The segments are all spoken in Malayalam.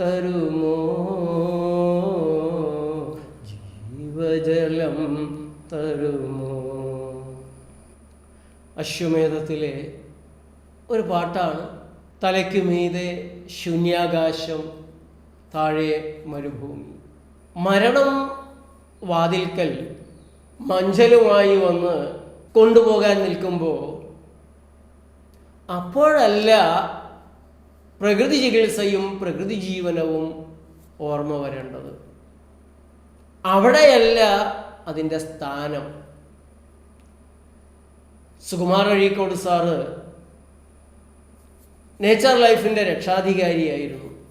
തരുമോ? ജീവജലം തരുമോ? അശ്വമേധത്തിലെ ഒരു പാട്ടാണ്. തലയ്ക്ക് മീതെ ശൂന്യാകാശം താഴെ മരുഭൂമി. മരണം വാതിൽക്കൽ മഞ്ചലുമായി വന്ന് കൊണ്ടുപോകാൻ നിൽക്കുമ്പോൾ അപ്പോഴല്ല പ്രകൃതി ചികിത്സയും പ്രകൃതി ജീവനവും ഓർമ്മ വരേണ്ടത്. അവിടെയല്ല അതിന്റെ സ്ഥാനം. സുകുമാർ അഴീക്കോട് സാറ് നേച്ചർ ലൈഫിന്റെ രക്ഷാധികാരിയായിരുന്നു.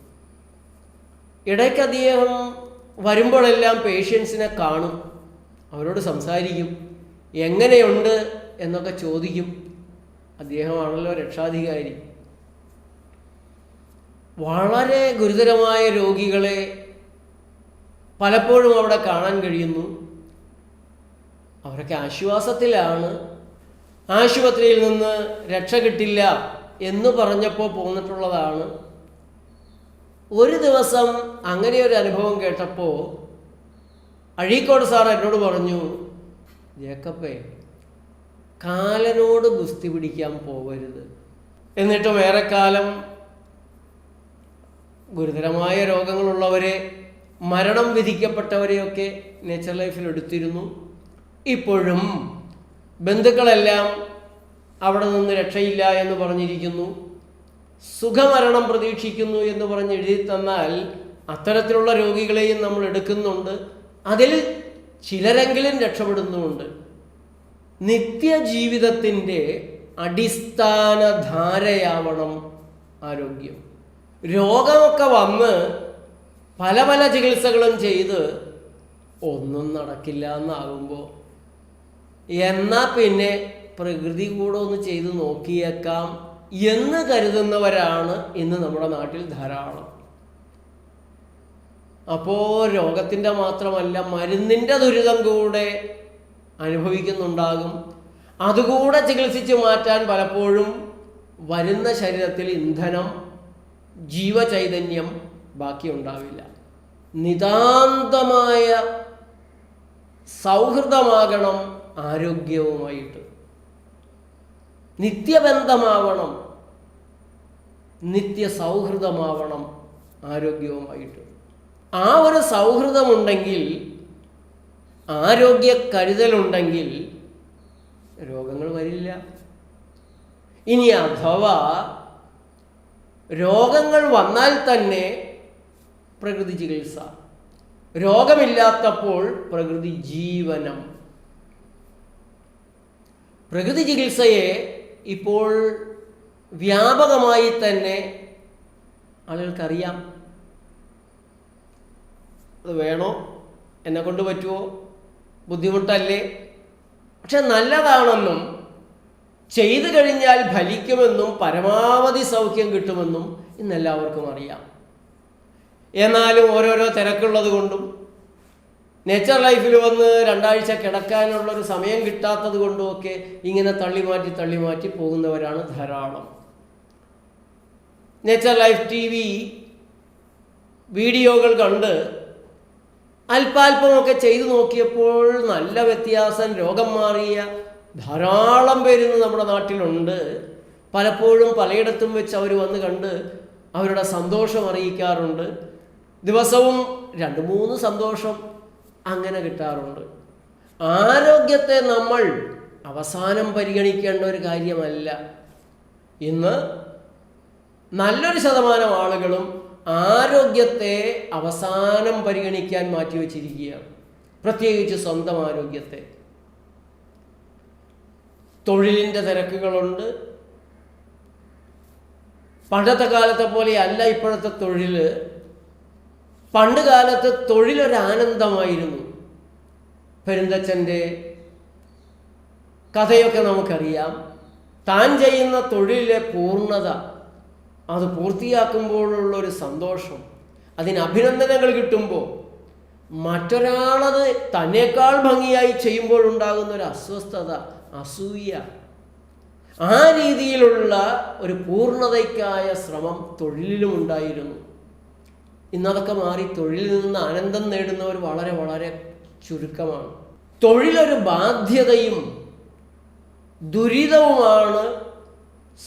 ഇടയ്ക്ക് അദ്ദേഹം വരുമ്പോഴെല്ലാം പേഷ്യൻസിനെ കാണും. അവരോട് സംസാരിക്കും. എങ്ങനെയുണ്ട് എന്നൊക്കെ ചോദിക്കും. അദ്ദേഹമാണല്ലോ രക്ഷാധികാരി. വളരെ ഗുരുതരമായ രോഗികളെ പലപ്പോഴും അവിടെ കാണാൻ കഴിയുന്നു. അവരൊക്കെ ആശ്വാസത്തിലാണ്. ആശുപത്രിയിൽ നിന്ന് രക്ഷ കിട്ടില്ല എന്ന് പറഞ്ഞപ്പോൾ പോന്നിട്ടുള്ളതാണ്. ഒരു ദിവസം അങ്ങനെ ഒരു അനുഭവം കേട്ടപ്പോൾ അഴീക്കോട് സാർ എന്നോട് പറഞ്ഞു ജേക്കപ്പേ കാലനോട് ഗുസ്തി പിടിക്കാൻ പോവരുത് എന്നിട്ടും ഏറെക്കാലം ഗുരുതരമായ രോഗങ്ങളുള്ളവരെ മരണം വിധിക്കപ്പെട്ടവരെയൊക്കെ നേച്ചർ ലൈഫിൽ എടുത്തിരുന്നു. ഇപ്പോഴും ബന്ധുക്കളെല്ലാം അവിടെ നിന്ന് രക്ഷയില്ല എന്ന് പറഞ്ഞിരിക്കുന്നു. സുഖമരണം പ്രതീക്ഷിക്കുന്നു എന്ന് പറഞ്ഞ് എഴുതി തന്നാൽ അത്തരത്തിലുള്ള രോഗികളെയും നമ്മൾ എടുക്കുന്നുണ്ട്. അതിൽ ചിലരെങ്കിലും രക്ഷപ്പെടുന്നുമുണ്ട്. നിത്യജീവിതത്തിന്റെ അടിസ്ഥാന ധാരയാവണം ആരോഗ്യം. രോഗമൊക്കെ വന്ന് പല പല ചികിത്സകളും ചെയ്ത് ഒന്നും നടക്കില്ല എന്നാകുമ്പോൾ എന്നാൽ പിന്നെ പ്രകൃതി കൂടെ ഒന്ന് ചെയ്ത് നോക്കിയേക്കാം എന്ന് കരുതുന്നവരാണ് ഇന്ന് നമ്മുടെ നാട്ടിൽ ധാരാളം. അപ്പോൾ രോഗത്തിന്റെ മാത്രമല്ല മരുന്നിന്റെ ദുരിതം കൂടെ അനുഭവിക്കുന്നുണ്ടാകും. അതുകൂടെ ചികിത്സിച്ച് മാറ്റാൻ പലപ്പോഴും വരുന്ന ശരീരത്തിൽ ഇന്ധനം ജീവചൈതന്യം ബാക്കി ബാക്കിയുണ്ടാവില്ല. നിതാന്തമായ സൗഹൃദമാകണം ആരോഗ്യവുമായിട്ട്. നിത്യബന്ധമാവണം നിത്യ സൗഹൃദമാവണം ആരോഗ്യവുമായിട്ട്. ആ ഒരു സൗഹൃദമുണ്ടെങ്കിൽ ആരോഗ്യ കരുതലുണ്ടെങ്കിൽ രോഗങ്ങൾ വരില്ല. ഇനി അഥവാ രോഗങ്ങൾ വന്നാൽ തന്നെ പ്രകൃതി ചികിത്സ. രോഗമില്ലാത്തപ്പോൾ പ്രകൃതി ജീവനം. പ്രകൃതി ചികിത്സയെ ഇപ്പോൾ വ്യാപകമായി തന്നെ ആളുകൾക്കറിയാം. അത് വേണോ? എന്നെ കൊണ്ട് പറ്റുമോ ബുദ്ധിമുട്ടല്ലേ? പക്ഷെ നല്ലതാണെന്നും ചെയ്തു കഴിഞ്ഞാൽ ഫലിക്കുമെന്നും പരമാവധി സൗഖ്യം കിട്ടുമെന്നും ഇന്നെല്ലാവർക്കും അറിയാം. എന്നാലും ഓരോരോ തിരക്കുള്ളത് കൊണ്ടും നേച്ചർ ലൈഫിൽ വന്ന് രണ്ടാഴ്ച കിടക്കാനുള്ളൊരു സമയം കിട്ടാത്തത് കൊണ്ടുമൊക്കെ ഇങ്ങനെ തള്ളി മാറ്റി തള്ളി മാറ്റി പോകുന്നവരാണ് ധാരാളം. നേച്ചർ ലൈഫ് ടി വി വീഡിയോകൾ കണ്ട് അല്പാൽപമൊക്കെ ചെയ്തു നോക്കിയപ്പോൾ നല്ല വ്യത്യാസം രോഗം മാറിയ ധാരാളം പേരിന്ന് നമ്മുടെ നാട്ടിലുണ്ട്. പലപ്പോഴും പലയിടത്തും വെച്ച് അവർ വന്ന് കണ്ട് അവരുടെ സന്തോഷം അറിയിക്കാറുണ്ട്. ദിവസവും രണ്ട് മൂന്ന് സന്തോഷം അങ്ങനെ കിട്ടാറുണ്ട്. ആരോഗ്യത്തെ നമ്മൾ അവസാനം പരിഗണിക്കേണ്ട ഒരു കാര്യമല്ല. ഇന്ന് നല്ലൊരു ശതമാനം ആളുകളും ആരോഗ്യത്തെ അവസാനം പരിഗണിക്കാൻ മാറ്റിവെച്ചിരിക്കുകയാണ്. പ്രത്യേകിച്ച് സ്വന്തം ആരോഗ്യത്തെ. തൊഴിലിന്റെ തിരക്കുകളുണ്ട്. പണ്ടത്തെ കാലത്തെ പോലെ അല്ല ഇപ്പോഴത്തെ തൊഴിൽ പണ്ട് കാലത്ത് തൊഴിലൊരാനന്ദമായിരുന്നു. പെരുന്തച്ഛന്റെ കഥയൊക്കെ നമുക്കറിയാം. താൻ ചെയ്യുന്ന തൊഴിലിലെ പൂർണത അത് പൂർത്തിയാക്കുമ്പോഴുള്ള ഒരു സന്തോഷം അതിന് അഭിനന്ദനങ്ങൾ കിട്ടുമ്പോൾ മറ്റൊരാളത് തന്നെക്കാൾ ഭംഗിയായി ചെയ്യുമ്പോഴുണ്ടാകുന്ന ഒരു അസ്വസ്ഥത അസൂയ. ആ രീതിയിലുള്ള ഒരു പൂർണതയ്ക്കായ ശ്രമം തൊഴിലിലും ഉണ്ടായിരുന്നു. ഇന്നതൊക്കെ മാറി തൊഴിലിൽ നിന്ന് ആനന്ദം നേടുന്നവർ വളരെ വളരെ ചുരുക്കമാണ്. തൊഴിലൊരു ബാധ്യതയും ദുരിതവുമാണ്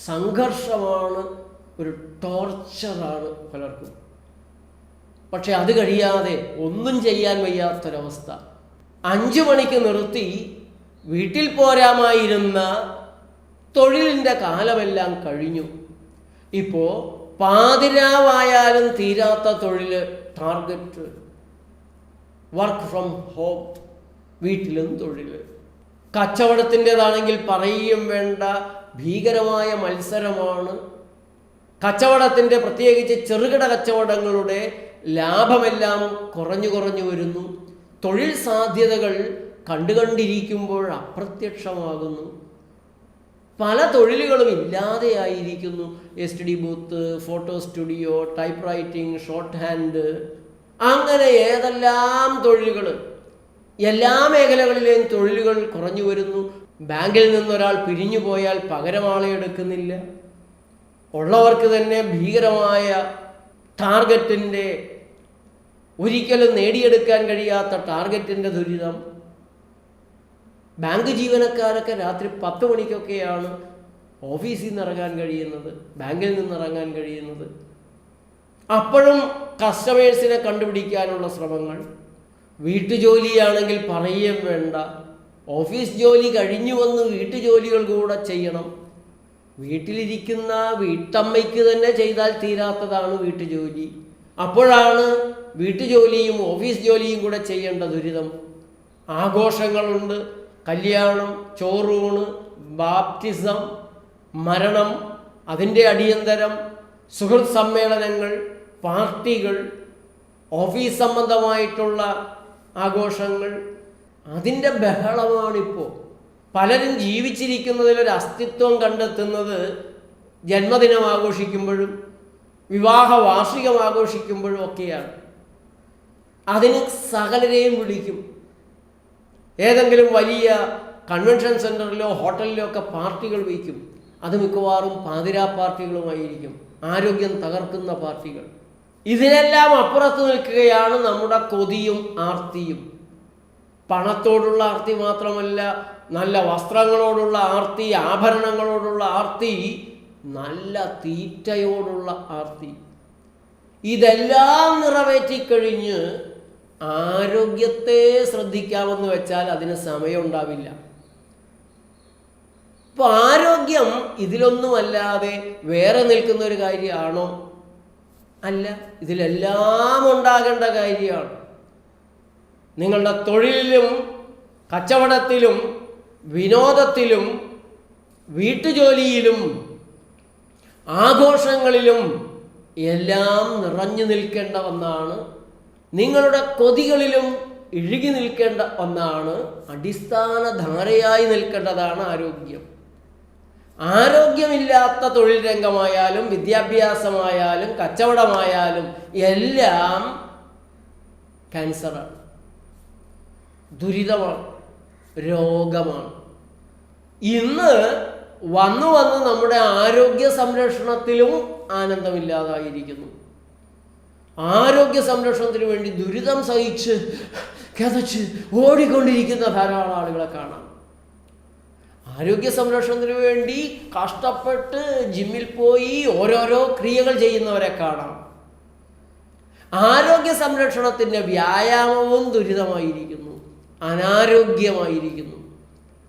സംഘർഷമാണ് ഒരു ടോർച്ചറാണ് പലർക്കും. പക്ഷെ അത് കഴിയാതെ ഒന്നും ചെയ്യാൻ വയ്യാത്തൊരവസ്ഥ. അഞ്ചു മണിക്ക് നിർത്തി വീട്ടിൽ പോരാമായിരുന്ന തൊഴിലിന്റെ കാലമെല്ലാം കഴിഞ്ഞു. ഇപ്പോൾ പാതിരാവായാലും തീരാത്ത തൊഴിൽ ടാർഗറ്റ്. വർക്ക് ഫ്രം ഹോം വീട്ടിലും തൊഴിൽ കച്ചവടത്തിന്റെതാണെങ്കിൽ പറയുകയും വേണ്ട ഭീകരമായ മത്സരമാണ്. കച്ചവടത്തിന്റെ പ്രത്യേകിച്ച് ചെറുകിട കച്ചവടങ്ങളുടെ ലാഭമെല്ലാം കുറഞ്ഞു കുറഞ്ഞു വരുന്നു. തൊഴിൽ സാധ്യതകൾ കണ്ടുകണ്ടിരിക്കുമ്പോൾ അപ്രത്യക്ഷമാകുന്നു. പല തൊഴിലുകളും ഇല്ലാതെയായിരിക്കുന്നു. S D booth photo studio typewriting shorthand അങ്ങനെ ഏതെല്ലാം തൊഴിലുകൾ എല്ലാ മേഖലകളിലെയും തൊഴിലുകൾ കുറഞ്ഞു വരുന്നു. ബാങ്കിൽ നിന്നൊരാൾ പിരിഞ്ഞു പോയാൽ പകരമാളെ എടുക്കുന്നില്ല. ഉള്ളവർക്ക് തന്നെ ഭീകരമായ ടാർഗറ്റിന്റെ ഒരിക്കലും നേടിയെടുക്കാൻ കഴിയാത്ത ടാർഗറ്റിന്റെ ദുരിതം. ബാങ്ക് ജീവനക്കാരൊക്കെ രാത്രി പത്ത് മണിക്കൊക്കെയാണ് ഓഫീസിൽ നിന്ന് ഇറങ്ങാൻ കഴിയുന്നത് ബാങ്കിൽ നിന്ന് ഇറങ്ങാൻ കഴിയുന്നത്. അപ്പോഴും കസ്റ്റമേഴ്സിനെ കണ്ടുപിടിക്കാനുള്ള ശ്രമങ്ങൾ. വീട്ടുജോലിയാണെങ്കിൽ പറയുകയും വേണ്ട. ഓഫീസ് ജോലി കഴിഞ്ഞു വന്ന് വീട്ടുജോലികൾ കൂടെ ചെയ്യണം. വീട്ടിലിരിക്കുന്ന വീട്ടമ്മയ്ക്ക് തന്നെ ചെയ്താൽ തീരാത്തതാണ് വീട്ടുജോലി അപ്പോഴാണ് വീട്ടുജോലിയും ഓഫീസ് ജോലിയും കൂടെ ചെയ്യേണ്ട ദുരിതം. ആഘോഷങ്ങളുണ്ട്. കല്യാണം ചോറൂണ് ബാപ്റ്റിസം മരണം അതിന്റെ അടിയന്തരം സുഹൃത്ത് സമ്മേളനങ്ങൾ പാർട്ടികൾ ഓഫീസ് സംബന്ധമായിട്ടുള്ള ആഘോഷങ്ങൾ. അതിന്റെ ബഹളമാണിപ്പോൾ. പലരും ജീവിച്ചിരിക്കുന്നതിലൊരു അസ്തിത്വം കണ്ടെത്തുന്നത് ജന്മദിനം ആഘോഷിക്കുമ്പോഴും വിവാഹ വാർഷികം ആഘോഷിക്കുമ്പോഴും ഒക്കെയാണ്. അതിന് സകലരെയും വിളിക്കും. ഏതെങ്കിലും വലിയ കൺവെൻഷൻ സെന്ററിലോ ഹോട്ടലിലോ ഒക്കെ പാർട്ടികൾ വയ്ക്കും അത് മിക്കവാറും പാതിരാ പാർട്ടികളുമായിരിക്കും. ആരോഗ്യം തകർക്കുന്ന പാർട്ടികൾ. ഇതിനെല്ലാം അപ്പുറത്ത് നിൽക്കുകയാണ് നമ്മുടെ കൊതിയും ആർത്തിയും. പണത്തോടുള്ള ആർത്തി മാത്രമല്ല നല്ല വസ്ത്രങ്ങളോടുള്ള ആർത്തി ആഭരണങ്ങളോടുള്ള ആർത്തി നല്ല തീറ്റയോടുള്ള ആർത്തി. ഇതെല്ലാം നിറവേറ്റിക്കഴിഞ്ഞ് ആരോഗ്യത്തെ ശ്രദ്ധിക്കാമെന്ന് വെച്ചാൽ അതിന് സമയമുണ്ടാവില്ല. ഇപ്പൊ ആരോഗ്യം ഇതിലൊന്നുമല്ലാതെ വേറെ നിൽക്കുന്ന ഒരു കാര്യമാണോ? അല്ല ഇതിലെല്ലാം ഉണ്ടാകേണ്ട കാര്യമാണ്. നിങ്ങളുടെ തൊഴിലിലും കച്ചവടത്തിലും വിനോദത്തിലും വീട്ടുജോലിയിലും ആഘോഷങ്ങളിലും എല്ലാം നിറഞ്ഞു നിൽക്കേണ്ട ഒന്നാണ് നിങ്ങളുടെ കൊതികളിലും ഇഴുകി നിൽക്കേണ്ട ഒന്നാണ് അടിസ്ഥാന ധാരയായി നിൽക്കേണ്ടതാണ് ആരോഗ്യം. ആരോഗ്യമില്ലാത്ത തൊഴിൽ രംഗമായാലും വിദ്യാഭ്യാസമായാലും കച്ചവടമായാലും എല്ലാം ക്യാൻസറാണ്. ദുരിതമാണ്. രോഗമാണ്. ഇന്ന് വന്നു വന്ന് നമ്മുടെ ആരോഗ്യ സംരക്ഷണത്തിലും ആനന്ദമില്ലാതായിരിക്കുന്നു. ആരോഗ്യ സംരക്ഷണത്തിന് വേണ്ടി ദുരിതം സഹിച്ച് കഥച്ച് ഓടിക്കൊണ്ടിരിക്കുന്ന ധാരാളം ആളുകളെ കാണാം. ആരോഗ്യ സംരക്ഷണത്തിന് വേണ്ടി കഷ്ടപ്പെട്ട് ജിമ്മിൽ പോയി ഓരോരോ ക്രിയകൾ ചെയ്യുന്നവരെ കാണാം. ആരോഗ്യ സംരക്ഷണത്തിന്റെ വ്യായാമവും ദുരിതമായിരിക്കുന്നു. അനാരോഗ്യമായിരിക്കുന്നു.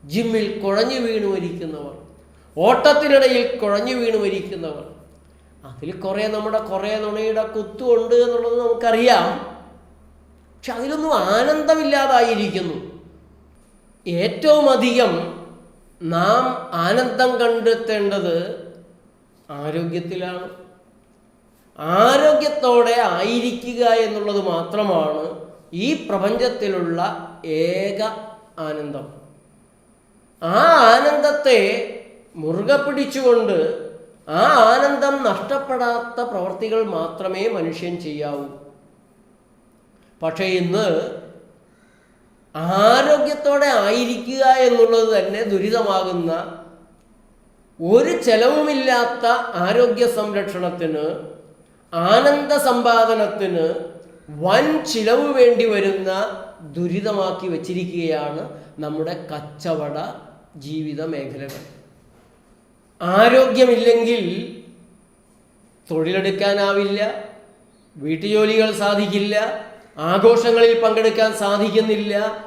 ജിമ്മിൽ കുഴഞ്ഞു വീണു മരിക്കുന്നവർ ഓട്ടത്തിനിടയിൽ കുഴഞ്ഞു വീണു മരിക്കുന്നവർ അതിൽ കുറേ നമ്മുടെ കുറേ നുണയുടെ കുത്തുണ്ട് എന്നുള്ളത് നമുക്കറിയാം. പക്ഷെ അതിലൊന്നും ആനന്ദമില്ലാതായിരിക്കുന്നു. ഏറ്റവും അധികം നാം ആനന്ദം കണ്ടെത്തേണ്ടത് ആരോഗ്യത്തിലാണ്. ആരോഗ്യത്തോടെ ആയിരിക്കുക എന്നുള്ളത് മാത്രമാണ് ഈ പ്രപഞ്ചത്തിലുള്ള ഏക ആനന്ദം. ആ ആനന്ദത്തെ മുറുകെ പിടിച്ചുകൊണ്ട് ആ ആനന്ദം നഷ്ടപ്പെടാത്ത പ്രവർത്തികൾ മാത്രമേ മനുഷ്യൻ ചെയ്യാവൂ. പക്ഷേ ഇന്ന് ആരോഗ്യത്തോടെ ആയിരിക്കുക എന്നുള്ളത് തന്നെ ദുരിതമാകുന്ന ഒരു ചെലവുമില്ലാത്ത ആരോഗ്യ സംരക്ഷണത്തിന് ആനന്ദ സമ്പാദനത്തിന് വൻ ചിലവ് വേണ്ടി വരുന്ന ദുരിതമാക്കി വച്ചിരിക്കുകയാണ് നമ്മുടെ കച്ചവട ജീവിത മേഖലകൾ. ആരോഗ്യമില്ലെങ്കിൽ തൊഴിലെടുക്കാനാവില്ല വീട്ടുജോലികൾ സാധിക്കില്ല ആഘോഷങ്ങളിൽ പങ്കെടുക്കാൻ സാധിക്കുന്നില്ല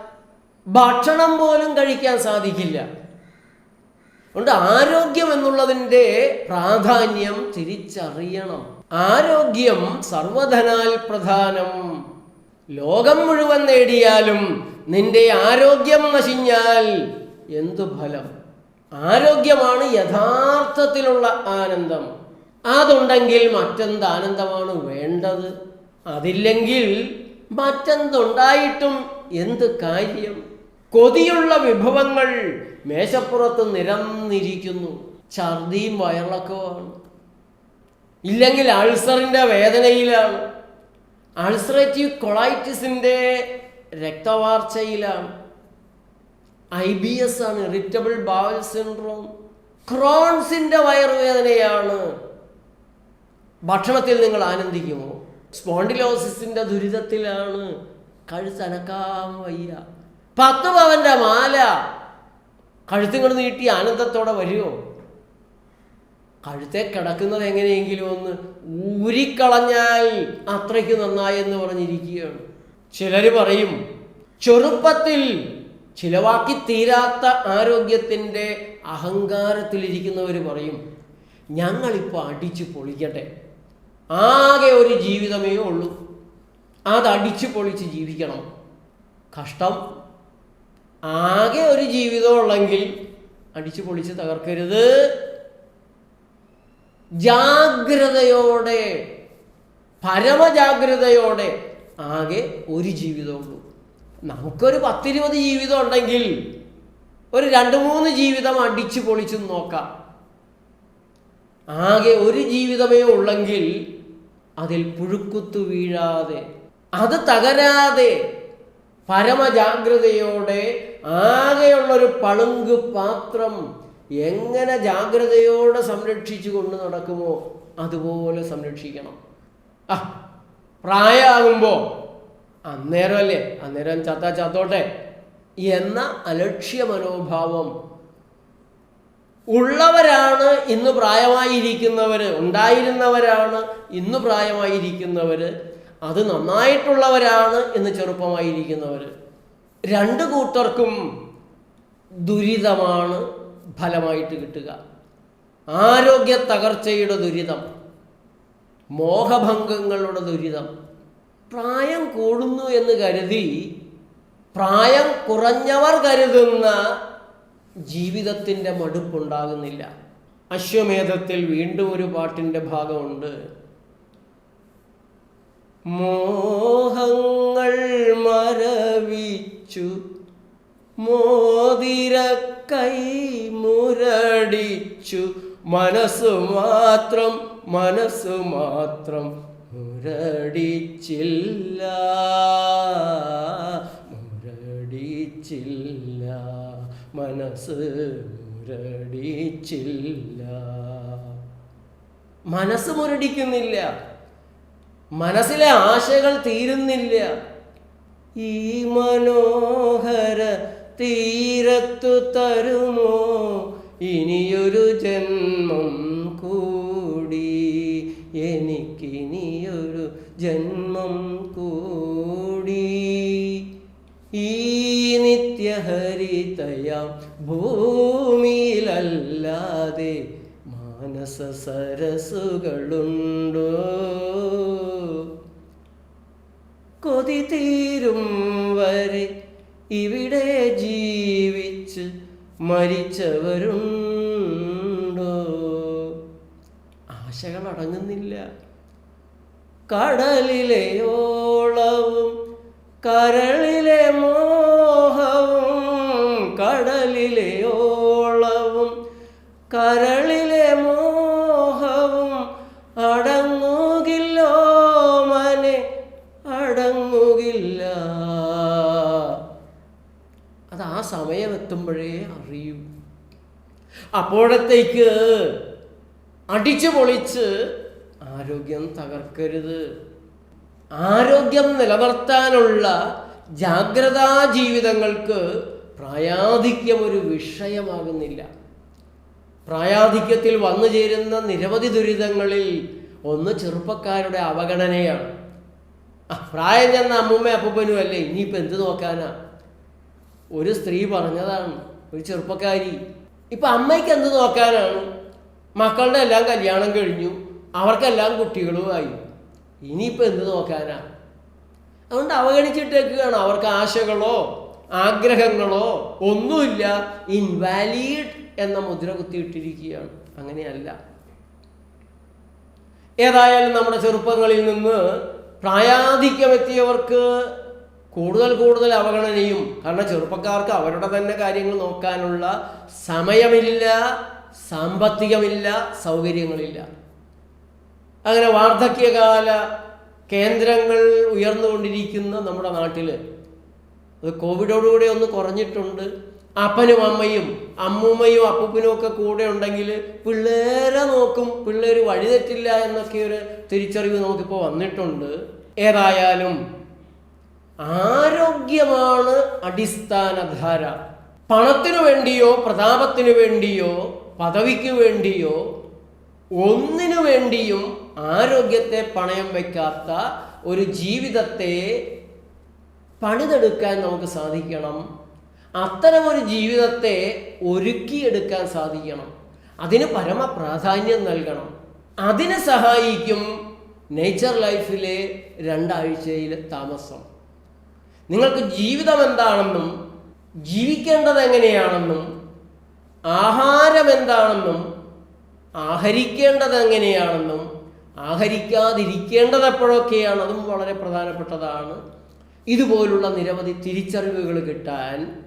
ഭക്ഷണം പോലും കഴിക്കാൻ സാധിക്കില്ല. അതുകൊണ്ട് ആരോഗ്യം എന്നുള്ളതിന്റെ പ്രാധാന്യം തിരിച്ചറിയണം. ആരോഗ്യം സർവധനാൽ പ്രധാനം. ലോകം മുഴുവൻ നേടിയാലും നിന്റെ ആരോഗ്യം നശിഞ്ഞാൽ എന്തു ഫലം? ആരോഗ്യമാണ് യഥാർത്ഥത്തിലുള്ള ആനന്ദം. അതുണ്ടെങ്കിൽ മറ്റെന്ത് ആനന്ദമാണ് വേണ്ടത്? അതില്ലെങ്കിൽ മറ്റെന്തുണ്ടായിട്ടും എന്ത് കാര്യം? കൊതിയുള്ള വിഭവങ്ങൾ മേശപ്പുറത്ത് നിരന്നിരിക്കുന്നു. ഛർദിയും വയറിളക്കവുമാണ് ഇല്ലെങ്കിൽ അൾസറിന്റെ വേദനയിലാണ്. അൾസറേറ്റീവ് കൊളൈറ്റിസിന്റെ രക്തവാർച്ചയിലാണ്. ഐ ബി എസ് ആണ്. Irritable bowel syndrome. ക്രോൺസിന്റെ വയറുവേദനയാണ്. ഭക്ഷണത്തിൽ നിങ്ങൾ ആനന്ദിക്കുമോ? സ്പോണ്ടിലോസിസിന്റെ ദുരിതത്തിലാണ്. കഴുത്തനക്കാൻ വയ്യ. പത്ത് പവന്റെ മാല. കഴുത്തുകൾ നീട്ടി ആനന്ദത്തോടെ വരുമോ കഴുത്തെ കിടക്കുന്നത് എങ്ങനെയെങ്കിലും ഒന്ന് ഊരിക്കളഞ്ഞാൽ അത്രയ്ക്ക് നന്നായി എന്ന് പറഞ്ഞിരിക്കുകയാണ്. ചിലർ പറയും ചെറുപ്പത്തിൽ ചിലവാക്കി തീരാത്ത ആരോഗ്യത്തിന്റെ അഹങ്കാരത്തിലിരിക്കുന്നവർ പറയും ഞങ്ങളിപ്പോൾ അടിച്ചു പൊളിക്കട്ടെ. ആകെ ഒരു ജീവിതമേ ഉള്ളൂ. അത് അടിച്ചു പൊളിച്ച് ജീവിക്കണം. കഷ്ടം. ആകെ ഒരു ജീവിതം ഉള്ളെങ്കിൽ അടിച്ചു പൊളിച്ച് തകർക്കരുത്. ജാഗ്രതയോടെ പരമജാഗ്രതയോടെ ആകെ ഒരു ജീവിതമുള്ളൂ നമുക്കൊരു പത്തിരുപത് ജീവിതം ഉണ്ടെങ്കിൽ ഒരു രണ്ട് മൂന്ന് ജീവിതം അടിച്ചു പൊളിച്ചു നോക്കാം. ആകെ ഒരു ജീവിതമേ ഉള്ളെങ്കിൽ അതിൽ പുഴുക്കുത്തു വീഴാതെ അത് തകരാതെ പരമജാഗ്രതയോടെ ആകെയുള്ളൊരു പളുങ്ക് പാത്രം എങ്ങനെ ജാഗ്രതയോടെ സംരക്ഷിച്ചു കൊണ്ട് നടക്കുമോ അതുപോലെ സംരക്ഷിക്കണം. ആ പ്രായമാകുമ്പോൾ അന്നേരമല്ലേ? അന്നേരം ചത്ത ചത്തോട്ടെ. എന്ന അലക്ഷ്യ മനോഭാവം ഉള്ളവരാണ് ഇന്ന് പ്രായമായിരിക്കുന്നവർ ഉണ്ടായിരുന്നവരാണ് ഇന്ന് പ്രായമായിരിക്കുന്നവർ അത് നന്നായിട്ടുള്ളവരാണ് ഇന്ന് ചെറുപ്പമായിരിക്കുന്നവർ രണ്ട് കൂട്ടർക്കും ദുരിതമാണ് ഫലമായിട്ട് കിട്ടുക. ആരോഗ്യ തകർച്ചയുടെ ദുരിതം മോഹഭംഗങ്ങളുടെ ദുരിതം. പ്രായം കൂടുന്നു എന്ന് കരുതി പ്രായം കുറഞ്ഞവർ കരുതുന്ന ജീവിതത്തിന്റെ മടുപ്പുണ്ടാകുന്നില്ല. അശ്വമേധത്തിൽ വീണ്ടും ഒരു പാട്ടിന്റെ ഭാഗമുണ്ട്. മോഹങ്ങൾ മരവിച്ചു മോതിര കൈ മുരടിച്ചു. മനസ്സു മാത്രം മനസ്സു മാത്രം. മുരടിച്ചില്ല. മുരടിച്ചില്ല. മനസ്സ് മുരടിച്ചില്ല. മനസ്സ് മുരടിക്കുന്നില്ല. മനസ്സിലെ ആശകൾ തീരുന്നില്ല. ഈ മനോഹര തീരത്തു തരുമോ? ഇനിയൊരു ജന്മം കൂടി എനിക്കിനിയൊരു ജന്മം കൂടി. ഈ നിത്യഹരിതയാം ഭൂമിയിലല്ലാതെ മാനസ സരസുകളുണ്ടോ? കൊതി തീരും വരെ ഇവിടെ ജീവിച്ച് മരിച്ചവരുണ്ടോ? ആശകൾ അടങ്ങുന്നില്ല. കടലിലെ ഓളവും കരളിലെ മോഹവും കടലിലെ ഓളവും കരളിലെ മോഹവും അടങ്ങുകില്ലോ മനെ അടങ്ങുകില്ല. അത് ആ സമയം എത്തുമ്പോഴേ അറിയൂ. അപ്പോഴത്തേക്ക് അടിച്ചു പൊളിച്ച് ആരോഗ്യം തകർക്കരുത്. ആരോഗ്യം നിലനിർത്താനുള്ള ജാഗ്രതാ ജീവിതങ്ങൾക്ക് പ്രായാധിക്യം ഒരു വിഷയമാകുന്നില്ല. പ്രായാധിക്യത്തിൽ വന്നു ചേരുന്ന നിരവധി ദുരിതങ്ങളിൽ ഒന്ന് ചെറുപ്പക്കാരുടെ അവഗണനയാണ്. പ്രായം ചെന്ന അമ്മൂമ്മ അപ്പൂപ്പനും അല്ലേ? ഇനിയിപ്പോൾ എന്ത് നോക്കാനാ? ഒരു സ്ത്രീ പറഞ്ഞതാണ് ഒരു ചെറുപ്പക്കാരി. ഇപ്പം അമ്മയ്ക്ക് എന്ത് നോക്കാനാണ്? മക്കളുടെ എല്ലാം കല്യാണം കഴിഞ്ഞു. അവർക്കെല്ലാം കുട്ടികളുമായി ഇനിയിപ്പോൾ എന്ത് നോക്കാനാ? അതുകൊണ്ട് അവഗണിച്ചിട്ടേക്കുകയാണ്. അവർക്ക് ആശകളോ ആഗ്രഹങ്ങളോ ഒന്നുമില്ല. ഇൻവാലിഡ് എന്ന മുദ്ര കുത്തിയിട്ടിരിക്കുകയാണ്. അങ്ങനെയല്ല. ഏതായാലും നമ്മുടെ ചെറുപ്പങ്ങളിൽ നിന്ന് പ്രായാധിക്യമെത്തിയവർക്ക് കൂടുതൽ കൂടുതൽ അവഗണനയും കാരണം ചെറുപ്പക്കാർക്ക് അവരുടെ തന്നെ കാര്യങ്ങൾ നോക്കാനുള്ള സമയമില്ല സാമ്പത്തികമില്ല സൗകര്യങ്ങളില്ല. അങ്ങനെ വാർദ്ധക്യകാല കേന്ദ്രങ്ങൾ ഉയർന്നുകൊണ്ടിരിക്കുന്ന നമ്മുടെ നാട്ടിൽ അത് കോവിഡോടുകൂടി ഒന്ന് കുറഞ്ഞിട്ടുണ്ട്. അപ്പനും അമ്മയും അമ്മൂമ്മയും അപ്പൂപ്പനും ഒക്കെ കൂടെ ഉണ്ടെങ്കിൽ പിള്ളേരെ നോക്കും. പിള്ളേർ വഴിതെറ്റില്ല എന്നൊക്കെ ഒരു തിരിച്ചറിവ് നമുക്കിപ്പോൾ വന്നിട്ടുണ്ട്. ഏതായാലും ആരോഗ്യമാണ് അടിസ്ഥാനധാര പണത്തിനു വേണ്ടിയോ പ്രതാപത്തിനു വേണ്ടിയോ പദവിക്ക് വേണ്ടിയോ ഒന്നിനു വേണ്ടിയും ആരോഗ്യത്തെ പണയം വയ്ക്കാത്ത ഒരു ജീവിതത്തെ പണിതെടുക്കാൻ നമുക്ക് സാധിക്കണം. അത്തരമൊരു ജീവിതത്തെ ഒരുക്കിയെടുക്കാൻ സാധിക്കണം. അതിന് പരമ പ്രാധാന്യം നൽകണം. അതിനെ സഹായിക്കും നേച്ചർ ലൈഫിലെ രണ്ടാഴ്ചയിലെ താമസം. നിങ്ങൾക്ക് ജീവിതം എന്താണെന്നും ജീവിക്കേണ്ടത് എങ്ങനെയാണെന്നും ആഹാരം എന്താണെന്നും ആഹരിക്കേണ്ടത് എങ്ങനെയാണെന്നും ആഹരിക്കാതിരിക്കേണ്ടത് എപ്പോഴൊക്കെയാണ് അതും വളരെ പ്രധാനപ്പെട്ടതാണ്. ഇതുപോലുള്ള നിരവധി തിരിച്ചറിവുകൾ കിട്ടാൻ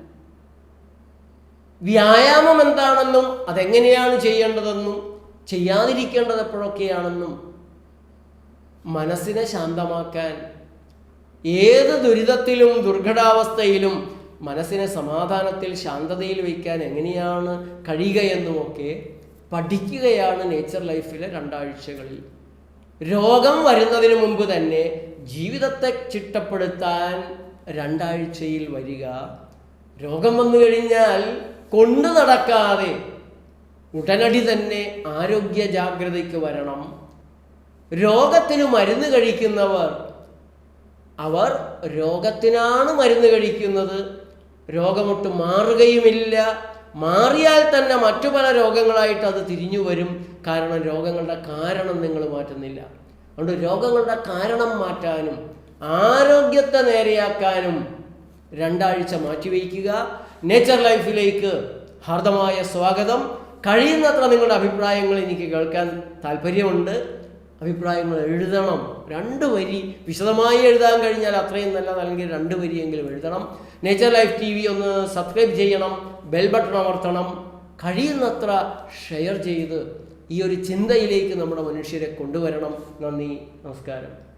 വ്യായാമം എന്താണെന്നും അതെങ്ങനെയാണ് ചെയ്യേണ്ടതെന്നും ചെയ്യാതിരിക്കേണ്ടത് എപ്പോഴൊക്കെയാണെന്നും മനസ്സിനെ ശാന്തമാക്കാൻ ഏത് ദുരിതത്തിലും ദുർഘടാവസ്ഥയിലും മനസ്സിനെ സമാധാനത്തിൽ ശാന്തതയിൽ വയ്ക്കാൻ എങ്ങനെയാണ് കഴിയുകയെന്നുമൊക്കെ പഠിക്കുകയാണ് നേച്ചർ ലൈഫിലെ രണ്ടാഴ്ചകളിൽ. രോഗം വരുന്നതിന് മുമ്പ് തന്നെ ജീവിതത്തെ ചിട്ടപ്പെടുത്താൻ രണ്ടാഴ്ചയിൽ വരിക. രോഗം വന്നു കഴിഞ്ഞാൽ കൊണ്ടു നടക്കാതെ ഉടനടി തന്നെ ആരോഗ്യ ജാഗ്രതയ്ക്ക് വരണം. രോഗത്തിന് മരുന്ന് കഴിക്കുന്നവർ അവർ രോഗത്തിനാണ് മരുന്ന് കഴിക്കുന്നത്. രോഗമൊട്ട് മാറുകയുമില്ല. മാറിയാൽ തന്നെ മറ്റു പല രോഗങ്ങളായിട്ട് അത് തിരിഞ്ഞു വരും. കാരണം രോഗങ്ങളുടെ കാരണം നിങ്ങൾ മാറ്റുന്നില്ല. അതുകൊണ്ട് രോഗങ്ങളുടെ കാരണം മാറ്റാനും ആരോഗ്യത്തെ നേരെയാക്കാനും രണ്ടാഴ്ച മാറ്റിവെക്കുക നേച്ചർ ലൈഫിലേക്ക് ഹാർദമായ സ്വാഗതം. കഴിയുന്നത്ര നിങ്ങളുടെ അഭിപ്രായങ്ങൾ എനിക്ക് കേൾക്കാൻ താല്പര്യമുണ്ട് അഭിപ്രായങ്ങൾ എഴുതണം. രണ്ട് വരി വിശദമായി എഴുതാൻ കഴിഞ്ഞാൽ അത്രയും നല്ല അല്ലെങ്കിൽ രണ്ട് വരിയെങ്കിലും എഴുതണം. നേച്ചർ ലൈഫ് ടി വി ഒന്ന് സബ്സ്ക്രൈബ് ചെയ്യണം. ബെൽ ബട്ടൺ അമർത്തണം. കഴിയുന്നത്ര ഷെയർ ചെയ്ത് ഈ ഒരു ചിന്തയിലേക്ക് നമ്മുടെ മനുഷ്യരെ കൊണ്ടുവരണം. നന്ദി നമസ്കാരം.